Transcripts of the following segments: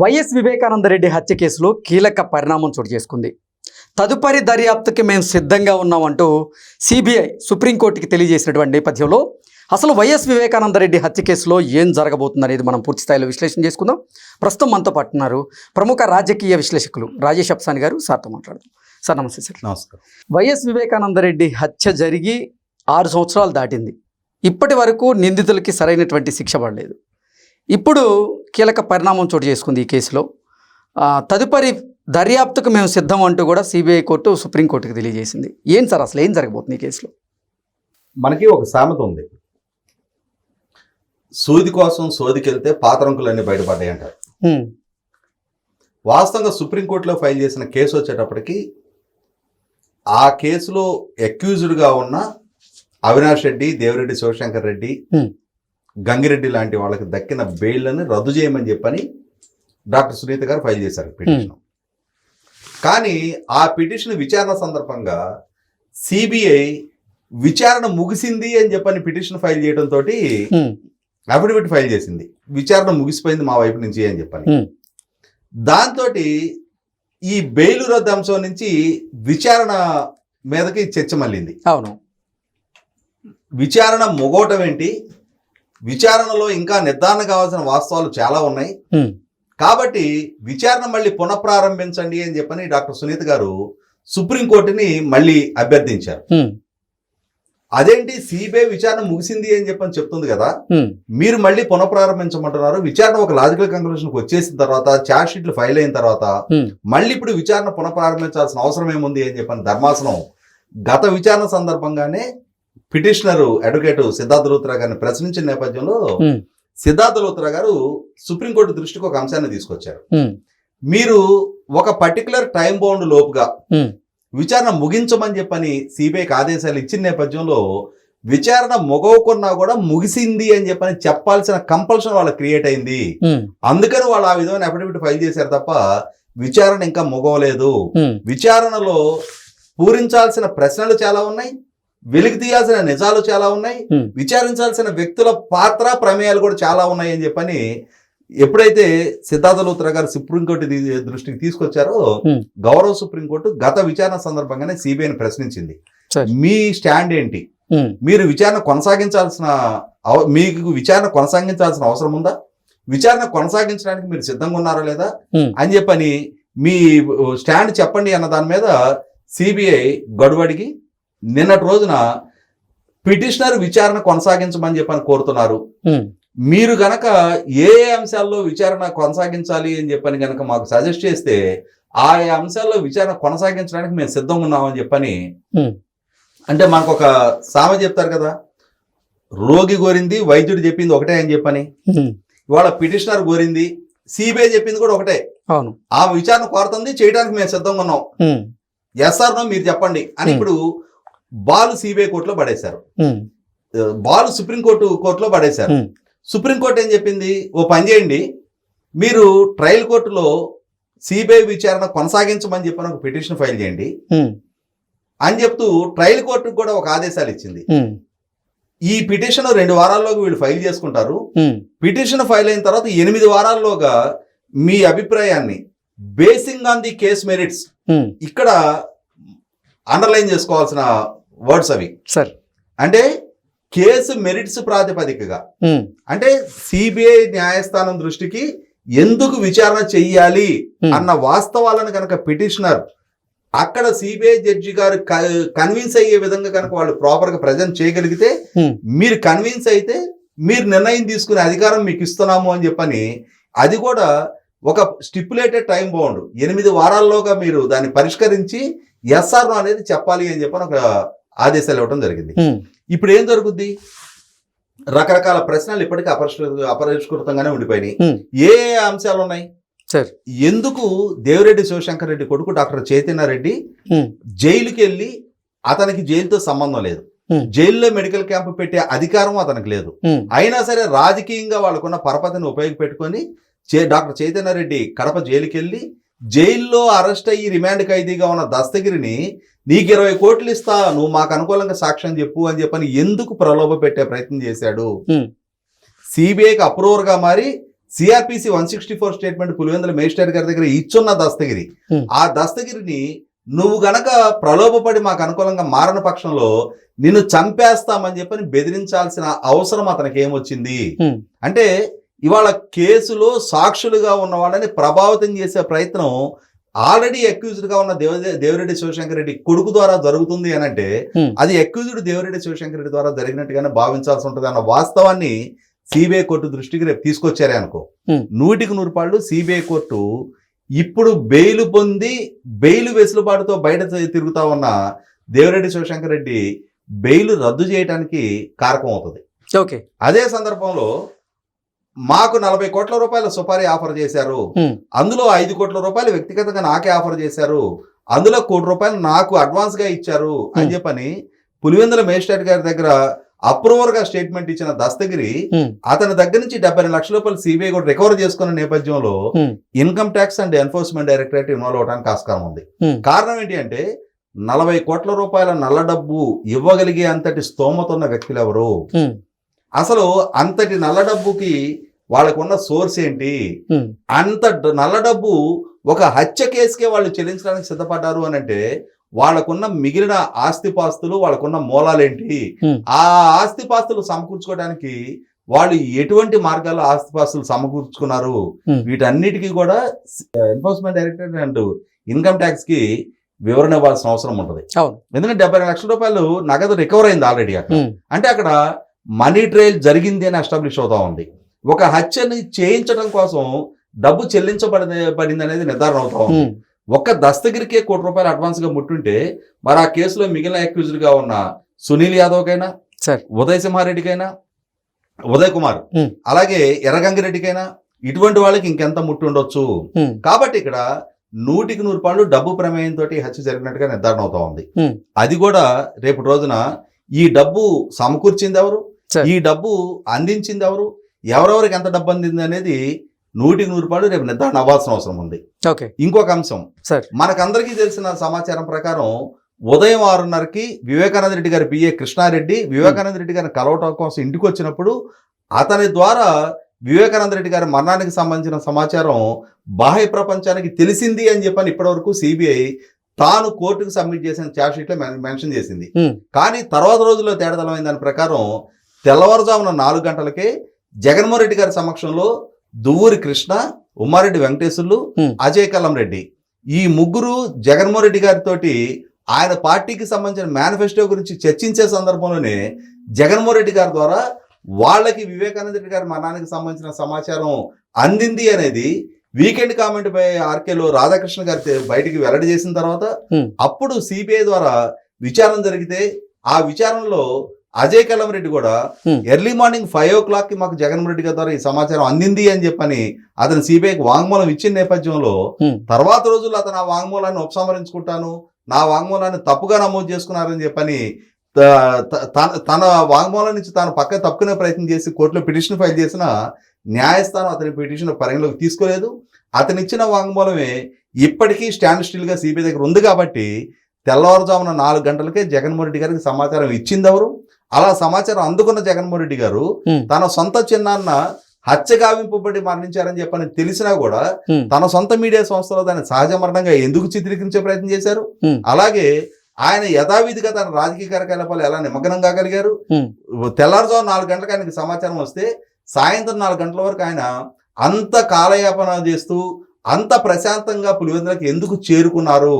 YS Vivekananda Reddy హత్య కేసులో కీలక పరిణామం చోటు చేసుకుంది. తదుపరి దర్యాప్తుకి మేము సిద్ధంగా ఉన్నామంటూ సిబిఐ సుప్రీంకోర్టుకి తెలియజేసినటువంటి నేపథ్యంలో అసలు వైఎస్ వివేకానందరెడ్డి హత్య కేసులో ఏం జరగబోతుందనేది మనం పూర్తి స్థాయిలో విశ్లేషణ చేసుకుందాం. ప్రస్తుతం మనతో పాటు ఉన్నారు ప్రముఖ రాజకీయ విశ్లేషకులు రాజేష్ అప్సాని గారు సార్తో మాట్లాడదాం. సార్ నమస్తే సార్. నమస్కారం. వైఎస్ వివేకానందరెడ్డి హత్య జరిగి ఆరు సంవత్సరాలు దాటింది. ఇప్పటి వరకు నిందితులకి సరైనటువంటి శిక్ష పడలేదు. ఇప్పుడు కీలక పరిణామం చోటు చేసుకుంది ఈ కేసులో. తదుపరి దర్యాప్తుకు మేము సిద్ధం అంటూ కూడా సిబిఐ కోర్టు సుప్రీంకోర్టుకి తెలియజేసింది. ఏం సార్ అసలు ఏం జరగబోతుంది ఈ కేసులో? మనకి ఒక సామెత ఉంది. సూది కోసం సోదికెళ్తే పాతరంకులన్నీ బయటపడ్డాయి అంటారు. వాస్తవంగా సుప్రీంకోర్టులో ఫైల్ చేసిన కేసు వచ్చేటప్పటికి ఆ కేసులో అక్యూజ్డ్గా ఉన్న అవినాష్ రెడ్డి దేవిరెడ్డి శివశంకర్ రెడ్డి. గంగిరెడ్డి లాంటి వాళ్ళకి దక్కిన బెయిల్ని రద్దు చేయమని చెప్పని డాక్టర్ సునీత గారు ఫైల్ చేశారు పిటిషన్ కానీ ఆ పిటిషన్ విచారణ సందర్భంగా సిబిఐ విచారణ ముగిసింది అని చెప్పని పిటిషన్ ఫైల్ చేయడంతో హ్మ్, అఫిడవిట్ ఫైల్ చేసింది. విచారణ ముగిసిపోయింది మా వైపు నుంచి అని చెప్పని. హ్మ్. దాంతో ఈ బెయిలు రద్దు అంశం నుంచి విచారణ మీదకి చర్చ మళ్ళింది. అవును. విచారణ మొగోటం ఏంటి? విచారణలో ఇంకా నిర్ధారణ కావాల్సిన వాస్తవాలు చాలా ఉన్నాయి. కాబట్టి విచారణ మళ్ళీ పునఃప్రారంభించండి అని చెప్పని డాక్టర్ సునీత గారు సుప్రీంకోర్టుని మళ్ళీ అభ్యర్థించారు. అదేంటి సిబిఐ విచారణ ముగిసింది అని చెప్పని చెప్తుంది కదా? మీరు మళ్ళీ పునఃప్రారంభించమంటున్నారు. విచారణ ఒక లాజికల్ కంక్లూషన్కి వచ్చేసిన తర్వాత ఛార్జ్ షీట్లు ఫైల్ అయిన తర్వాత మళ్ళీ ఇప్పుడు విచారణ పునఃప్రారంభించాల్సిన అవసరం ఏముంది అని చెప్పని ధర్మాసనం గత విచారణ సందర్భంగానే పిటిషనర్ అడ్వకేట్ సిద్ధార్థ లూత్రా గారిని ప్రశ్నించిన నేపథ్యంలో సిద్ధార్థ లూత్రా గారు సుప్రీంకోర్టు దృష్టికి ఒక అంశాన్ని తీసుకొచ్చారు. మీరు ఒక పర్టికులర్ టైం బౌండ్ లోపుగా. విచారణ ముగించమని చెప్పని సిబిఐకి ఆదేశాలు ఇచ్చిన నేపథ్యంలో విచారణ మొగవకున్నా కూడా ముగిసింది అని చెప్పని చెప్పాల్సిన కంపల్షన్ వాళ్ళకి క్రియేట్ అయింది. అందుకని వాళ్ళు ఆ విధమైన అఫిడవిట్ ఫైల్ చేశారు తప్ప విచారణ ఇంకా మొగవలేదు. విచారణలో పూరించాల్సిన ప్రశ్నలు చాలా ఉన్నాయి. వెలికి తీయాల్సిన నిజాలు చాలా ఉన్నాయి. విచారించాల్సిన వ్యక్తుల పాత్ర ప్రమేయాలు కూడా చాలా ఉన్నాయి అని చెప్పని ఎప్పుడైతే సిద్ధార్థ లూత్రా గారు సుప్రీంకోర్టు దృష్టికి తీసుకొచ్చారో. గౌరవ సుప్రీంకోర్టు గత విచారణ సందర్భంగానే సిబిఐని ప్రశ్నించింది. మీ స్టాండ్ ఏంటి మీరు విచారణ కొనసాగించాల్సిన మీకు విచారణ కొనసాగించాల్సిన అవసరం ఉందా విచారణ కొనసాగించడానికి మీరు సిద్ధంగా ఉన్నారా లేదా. అని చెప్పని మీ స్టాండ్ చెప్పండి అన్న దాని మీద సిబిఐ గడువడిగి నిన్నటి రోజున పిటిషనర్ విచారణ కొనసాగించమని చెప్పని కోరుతున్నారు. మీరు గనక ఏ ఏ అంశాల్లో విచారణ కొనసాగించాలి అని చెప్పని గనక మాకు సజెస్ట్ చేస్తే ఆ అంశాల్లో విచారణ కొనసాగించడానికి మేము సిద్ధంగా ఉన్నామని చెప్పని. అంటే మనకు ఒక సామె చెప్తారు కదా రోగి కోరింది వైద్యుడు చెప్పింది ఒకటే అని చెప్పని. ఇవాళ పిటిషనర్ కోరింది సిబిఐ చెప్పింది కూడా ఒకటే. అవును. ఆ విచారణ కోరుతుంది చేయడానికి మేము సిద్ధంగా ఉన్నాం. హ్మ్, ఎస్ఆర్ నో మీరు చెప్పండి అని. ఇప్పుడు బాల్ సిబిఐ కోర్టులో పడేశారు. బాల్ సుప్రీంకోర్టు కోర్టులో పడేశారు. సుప్రీంకోర్టు ఏం చెప్పింది? ఓ పని చేయండి. మీరు ట్రయల్ కోర్టులో సిబిఐ విచారణ కొనసాగించమని చెప్పని ఒక పిటిషన్ ఫైల్ చేయండి. అని చెప్తూ ట్రయల్ కోర్టుకు కూడా ఒక ఆదేశాలు ఇచ్చింది. ఈ పిటిషన్ రెండు వారాల్లోకి వీళ్ళు ఫైల్ చేసుకుంటారు. పిటిషన్ ఫైల్ అయిన తర్వాత ఎనిమిది వారాల్లోగా మీ అభిప్రాయాన్ని basing on the case merits. ఇక్కడ అండర్లైన్ చేసుకోవాల్సిన వర్డ్స్ అవి. సరే. అంటే కేసు మెరిట్స్ ప్రాతిపదికగా. అంటే సిబిఐ న్యాయస్థానం దృష్టికి ఎందుకు విచారణ చెయ్యాలి. అన్న వాస్తవాలను కనుక పిటిషనర్ అక్కడ సిబిఐ జడ్జి గారు కన్విన్స్ అయ్యే విధంగా కనుక వాళ్ళు ప్రాపర్గా ప్రజెంట్ చేయగలిగితే. మీరు కన్విన్స్ అయితే మీరు నిర్ణయం తీసుకునే అధికారం మీకు ఇస్తున్నాము అని చెప్పని అది కూడా ఒక స్టిపులేటెడ్ టైం బౌండ్. ఎనిమిది వారాల్లోగా మీరు దాన్ని పరిష్కరించి ఎస్ఆర్ అనేది చెప్పాలి అని చెప్పని ఒక ఆదేశాలు ఇవ్వడం జరిగింది. ఇప్పుడు ఏం జరుగుద్ది? రకరకాల ప్రశ్నలు ఇప్పటికీ అపరిష్కృత అపరిష్కృతంగానే ఉండిపోయినాయి. ఏ అంశాలు ఉన్నాయి? సరే. ఎందుకు దేవిరెడ్డి శివశంకర్ రెడ్డి కొడుకు డాక్టర్ చైతన్య రెడ్డి హ్మ్, జైలుకి వెళ్ళి అతనికి జైలుతో సంబంధం లేదు. జైల్లో మెడికల్ క్యాంప్ పెట్టే అధికారం అతనికి లేదు. అయినా సరే రాజకీయంగా వాళ్ళకున్న పరపతిని ఉపయోగపెట్టుకొని డాక్టర్ చైతన్య రెడ్డి కడప జైలుకి వెళ్ళి జైల్లో అరెస్ట్ అయ్యి రిమాండ్ ఖైదీగా ఉన్న దస్తగిరిని నీకు ఇరవై కోట్లు ఇస్తా నువ్వు మాకు అనుకూలంగా సాక్ష్యం చెప్పు అని చెప్పని ఎందుకు ప్రలోభ పెట్టే ప్రయత్నం చేశాడు. సిబిఐకి అప్రూవర్గా మారి CrPC one sixty four statement Pulivendula magistrate గారి దగ్గర ఇచ్చున్న దస్తగిరి. ఆ దస్తగిరిని నువ్వు గనక ప్రలోభపడి మాకు అనుకూలంగా మారని పక్షంలో నిన్ను చంపేస్తామని చెప్పని బెదిరించాల్సిన అవసరం అతనికి ఏమొచ్చింది. అంటే ఇవాళ కేసులో సాక్షులుగా ఉన్న వాళ్ళని ప్రభావితం చేసే ప్రయత్నం ఆల్రెడీ అక్యూజ్డ్గా ఉన్న దేవ దేవిరెడ్డి శివశంకర్ రెడ్డి కొడుకు ద్వారా జరుగుతుంది అని అంటే. అది అక్యూజ్డ్ దేవిరెడ్డి శివశంకర్ రెడ్డి ద్వారా జరిగినట్టుగానే భావించాల్సి ఉంటుంది అన్న వాస్తవాన్ని సిబిఐ కోర్టు దృష్టికి రేపు తీసుకొచ్చారే అనుకో. నూటికి నూరు పాళ్ళు సిబిఐ కోర్టు ఇప్పుడు బెయిల్ పొంది బెయిల్ వెసులుబాటుతో బయట తిరుగుతా ఉన్న దేవిరెడ్డి శివశంకర్ రెడ్డి బెయిల్ రద్దు చేయడానికి కారకం అవుతుంది ఓకే అదే సందర్భంలో మాకు నలభై కోట్ల రూపాయల సుపారీ ఆఫర్ చేశారు. అందులో ఐదు కోట్ల రూపాయలు వ్యక్తిగతంగా నాకే ఆఫర్ చేశారు అందులో కోటి రూపాయలు నాకు అడ్వాన్స్గా ఇచ్చారు అని. చెప్పని పులివెందుల మేజిస్ట్రేట్ గారి దగ్గర అప్రూవర్గా స్టేట్మెంట్ ఇచ్చిన దస్తగిరి. అతని దగ్గర నుంచి డెబ్బై లక్షల రూపాయలు సిబిఐ కూడా రికవర్ చేసుకున్న నేపథ్యంలో. Income tax and enforcement directorate involve అవడానికి ఆస్కారం ఉంది. కారణం ఏంటి అంటే నలభై కోట్ల రూపాయల నల్ల డబ్బు ఇవ్వగలిగే అంతటి స్తోమత ఉన్న వ్యక్తులు ఎవరు. అసలు అంతటి నల్ల డబ్బుకి వాళ్ళకున్న సోర్స్ ఏంటి. అంత నల్ల డబ్బు ఒక హత్య కేసుకే వాళ్ళు చెల్లించడానికి సిద్ధపడ్డారు అని అంటే వాళ్ళకున్న మిగిలిన ఆస్తిపాస్తులు వాళ్ళకున్న మూలాలేంటి Hmm. ఆ ఆస్తిపాస్తులు సమకూర్చుకోవడానికి వాళ్ళు ఎటువంటి మార్గాల్లో ఆస్తిపాస్తులు సమకూర్చుకున్నారు. వీటన్నిటికీ కూడా ఎన్ఫోర్స్మెంట్ డైరెక్టరేట్ అండ్ ఇన్కమ్ ట్యాక్స్కి వివరణ ఇవ్వాల్సిన అవసరం ఉంటుంది ఎందుకంటే డెబ్బై లక్షల రూపాయలు నగదు రికవర్ అయింది ఆల్రెడీ అక్కడ. అంటే అక్కడ మనీ ట్రయల్ జరిగింది అని ఎస్టాబ్లిష్ అవుతా ఉంది ఒక హత్యని చేయించడం కోసం డబ్బు చెల్లించబడి పడింది అనేది నిర్ధారణ అవుతా. ఒక్క దస్తగిరికే కోటి రూపాయలు అడ్వాన్స్గా ముట్టుంటే మరి ఆ కేసులో మిగిలిన అక్యూజ్డ్గా ఉన్న సునీల్ యాదవ్ కైనా. ఉదయ్ సింహారెడ్డికైనా ఉదయ్ కుమార్. అలాగే ఎర్రగంగిరెడ్డికైనా ఇటువంటి వాళ్ళకి ఇంకెంత ముట్టు ఉండొచ్చు Hmm. కాబట్టి ఇక్కడ నూటికి నూరు పాళ్ళు డబ్బు ప్రమేయంతో హత్య జరిగినట్టుగా నిర్ధారణ అవుతా ఉంది. అది కూడా రేపు రోజున ఈ డబ్బు సమకూర్చింది ఎవరు. ఈ డబ్బు అందించింది ఎవరు ఎవరెవరికి ఎంత డబ్బు అందింది అనేది నూటికి నూరు పాళ్ళు రేపు నిర్ధారణ అవ్వాల్సిన అవసరం ఉంది. ఓకే. ఇంకొక అంశం. సరే. మనకందరికీ తెలిసిన సమాచారం ప్రకారం ఉదయం ఆరున్నరకి వివేకానంద రెడ్డి గారి పిఏ కృష్ణారెడ్డి వివేకానంద రెడ్డి గారిని కలవటం కోసం ఇంటికి వచ్చినప్పుడు అతని ద్వారా వివేకానంద రెడ్డి గారి మరణానికి సంబంధించిన సమాచారం బాహ్య ప్రపంచానికి తెలిసింది అని చెప్పని ఇప్పటివరకు సిబిఐ తాను కోర్టుకు సబ్మిట్ చేసిన ఛార్జ్ షీట్లో మెన్- మెన్షన్ చేసింది. కానీ తర్వాత రోజుల్లో తేడదలమైన దాని ప్రకారం తెల్లవారుజామున నాలుగు గంటలకే జగన్మోహన్ రెడ్డి గారి సమక్షంలో దువ్వూరి కృష్ణ ఉమ్మారెడ్డి వెంకటేశ్వర్లు. అజయ్ కల్లం రెడ్డి ఈ ముగ్గురు జగన్మోహన్ రెడ్డి గారితోటి ఆయన పార్టీకి సంబంధించిన మేనిఫెస్టో గురించి చర్చించే సందర్భంలోనే జగన్మోహన్ రెడ్డి గారి ద్వారా వాళ్ళకి వివేకానంద రెడ్డి గారి మరణానికి సంబంధించిన సమాచారం అందింది అనేది వీకెండ్ కామెంట్ పై ఆర్కేలో రాధాకృష్ణ గారి బయటికి వెల్లడి చేసిన తర్వాత. అప్పుడు సిబిఐ ద్వారా విచారణ జరిగితే ఆ విచారణలో అజయ్ రెడ్డి కూడా. ఎర్లీ మార్నింగ్ ఫైవ్ ఓ క్లాక్కి మాకు జగన్మోహన్ రెడ్డి గారి ద్వారా ఈ సమాచారం అందింది అని చెప్పని అతను సిబిఐకి వాంగ్మూలం ఇచ్చిన నేపథ్యంలో. తర్వాత రోజుల్లో అతను ఆ వాంగ్మూలాన్ని ఉపసంహరించుకుంటాను నా వాంగ్మూలాన్ని తప్పుగా నమోదు చేసుకున్నారని చెప్పని తన- తన వాంగ్మూలం నుంచి తాను పక్క తప్పుకునే ప్రయత్నం చేసి కోర్టులో పిటిషన్ ఫైల్ చేసిన న్యాయస్థానం అతని పిటిషన్ పరిగణలోకి తీసుకోలేదు అతను ఇచ్చిన వాంగ్మూలమే ఇప్పటికీ స్టాండ్ స్టిల్గా సిబిఐ దగ్గర ఉంది కాబట్టి తెల్లవారుజామున నాలుగు గంటలకే జగన్మోహన్ రెడ్డి గారికి సమాచారం ఇచ్చింది ఎవరు అలా సమాచారం అందుకున్న జగన్మోహన్ రెడ్డి గారు. తన సొంత చిన్నాన్న హత్యగావింపబడి మరణించారని చెప్పని తెలిసినా కూడా. తన సొంత మీడియా సంస్థలో దాన్ని సహజ మరణంగా ఎందుకు చిత్రీకరించే ప్రయత్నం చేశారు. అలాగే ఆయన యథావిధిగా తన రాజకీయ కార్యకలాపాలు ఎలా నిమగ్నం కాగలిగారు. తెల్లారుజాము నాలుగు గంటలకు ఆయనకి సమాచారం వస్తే సాయంత్రం నాలుగు గంటల వరకు ఆయన అంత కాలయాపన చేస్తూ అంత ప్రశాంతంగా పులివెందులకు ఎందుకు చేరుకున్నారు.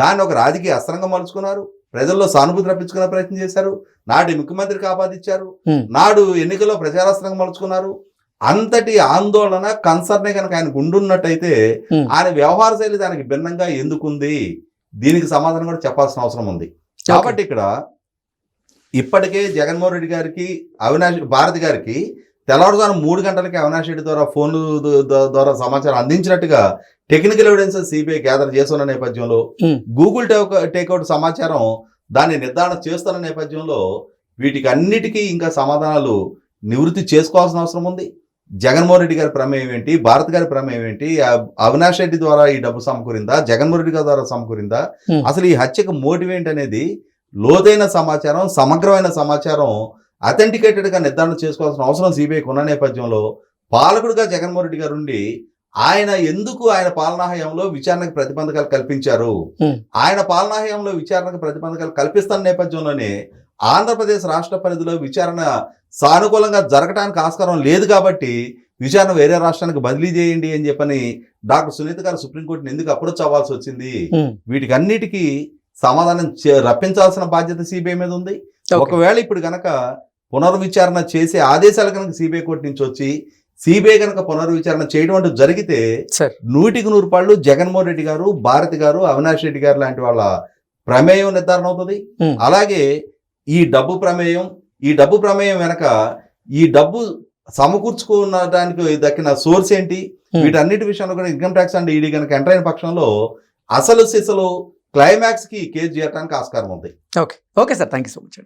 దాన్ని ఒక రాజకీయ అస్త్రంగా మలుచుకున్నారు ప్రజల్లో సానుభూతి రప్పించుకునే ప్రయత్నం చేశారు. నాటి ముఖ్యమంత్రికి ఆపాదించారు Hmm. నాడు ఎన్నికల్లో ప్రచారాస్త్రంగా మలుచుకున్నారు. అంతటి ఆందోళన కన్సర్నే కనుక ఆయన ఉండున్నట్టయితే. ఆయన వ్యవహార శైలి దానికి భిన్నంగా ఎందుకుంది? దీనికి సమాధానం కూడా చెప్పాల్సిన అవసరం ఉంది. కాబట్టి ఇక్కడ ఇప్పటికే జగన్మోహన్ రెడ్డి గారికి అవినాష్ భారతి గారికి తెల్లవారుజాము మూడు గంటలకి అవినాష్ రెడ్డి ద్వారా ఫోన్ ద్వారా సమాచారం అందించినట్టుగా టెక్నికల్ ఎవిడెన్స్ సిబిఐ గ్యాదర్ చేస్తున్న నేపథ్యంలో Hmm. గూగుల్ టేక్ టేక్అవుట్ సమాచారం దాన్ని నిర్ధారణ చేస్తున్న నేపథ్యంలో వీటికి అన్నిటికీ ఇంకా సమాధానాలు నివృత్తి చేసుకోవాల్సిన అవసరం ఉంది. జగన్మోహన్ రెడ్డి గారి ప్రమేయం ఏంటి? భారత్ గారి ప్రమేయం ఏంటి? అవినాష్ రెడ్డి ద్వారా ఈ డబ్బు సమకూరిందా? జగన్మోహన్ రెడ్డి గారి ద్వారా సమకూరిందా? Hmm. అసలు ఈ హత్యకు మోటివ్ ఏంటి అనేది లోతైన సమాచారం సమగ్రమైన సమాచారం అథెంటికేటెడ్గా నిర్ధారణ చేసుకోవాల్సిన అవసరం సిబిఐకి ఉన్న నేపథ్యంలో పాలకుడుగా జగన్మోహన్ రెడ్డి గారు ఉండి ఆయన ఎందుకు ఆయన పాలనా హయాంలో విచారణకు ప్రతిబంధకాలు కల్పించారు. ఆయన పాలనా హయాంలో విచారణకు ప్రతిబంధకాలు కల్పిస్తున్న నేపథ్యంలోనే ఆంధ్రప్రదేశ్ రాష్ట్ర పరిధిలో విచారణ సానుకూలంగా జరగడానికి ఆస్కారం లేదు కాబట్టి విచారణ వేరే రాష్ట్రానికి బదిలీ చేయండి అని చెప్పని డాక్టర్ సునీత గారు సుప్రీంకోర్టుని ఎందుకు అప్రోచ్ అవ్వాల్సి వచ్చింది వీటికి అన్నిటికీ సమాధానం రప్పించాల్సిన బాధ్యత సిబిఐ మీద ఉంది. ఒకవేళ ఇప్పుడు గనక పునర్విచారణ చేసే ఆదేశాలు కనుక సిబిఐ కోర్టు నుంచి వచ్చి సిబిఐ కనుక పునర్విచారణ చేయడం అంటూ జరిగితే నూటికి నూరు పాళ్ళు జగన్మోహన్ రెడ్డి గారు భారతి గారు అవినాష్ రెడ్డి గారు లాంటి వాళ్ళ ప్రమేయం నిర్ధారణ అవుతుంది. అలాగే ఈ డబ్బు ప్రమేయం ఈ డబ్బు ప్రమేయం వెనక ఈ డబ్బు సమకూర్చుకున్నదానికి దక్కిన సోర్స్ ఏంటి. వీటన్నిటి విషయంలో కూడా ఇన్కమ్ ట్యాక్స్ అండ్ ఈడీ కనుక ఎంటర్ అయిన పక్షంలో అసలు సిసలు క్లైమాక్స్కి కేసు చేయడానికి ఆస్కారం ఉంది. Okay. Okay sir. Thank you so much